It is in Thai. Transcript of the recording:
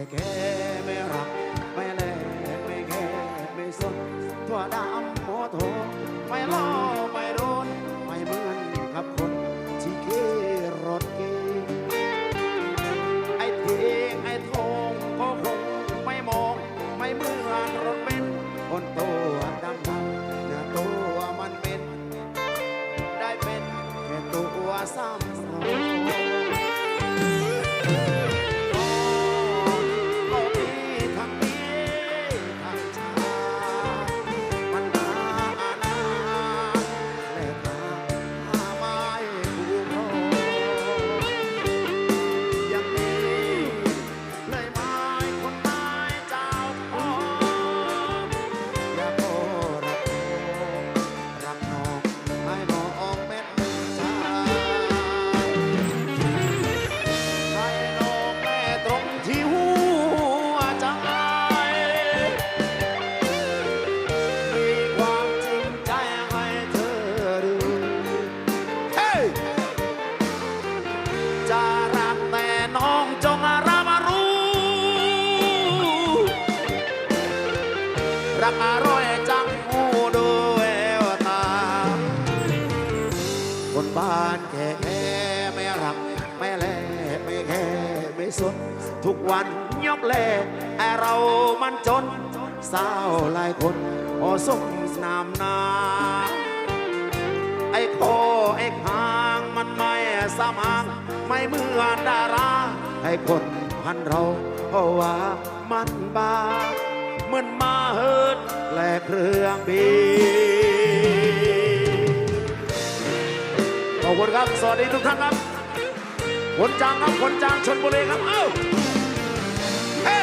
บ้า รักอร่อยจังหูด้วยตา คนบ้านแค่แค่ไม่รัก ไม่แลไม่แค่ไม่สนทุกวันยกแลไอเรามันจนสาวหลายคนโอสมนามนาไอ้โคไอ้คางมันไม่สมางไม่เหมือนดาราให้คนพันเราเพราะว่ามันบาเหมือนมาเฮ และเครื่องบินขอบคุณครับ สวัสดีทุกท่านครับคนจางครับคนจางชนบุรีครับ เอ้า เฮ้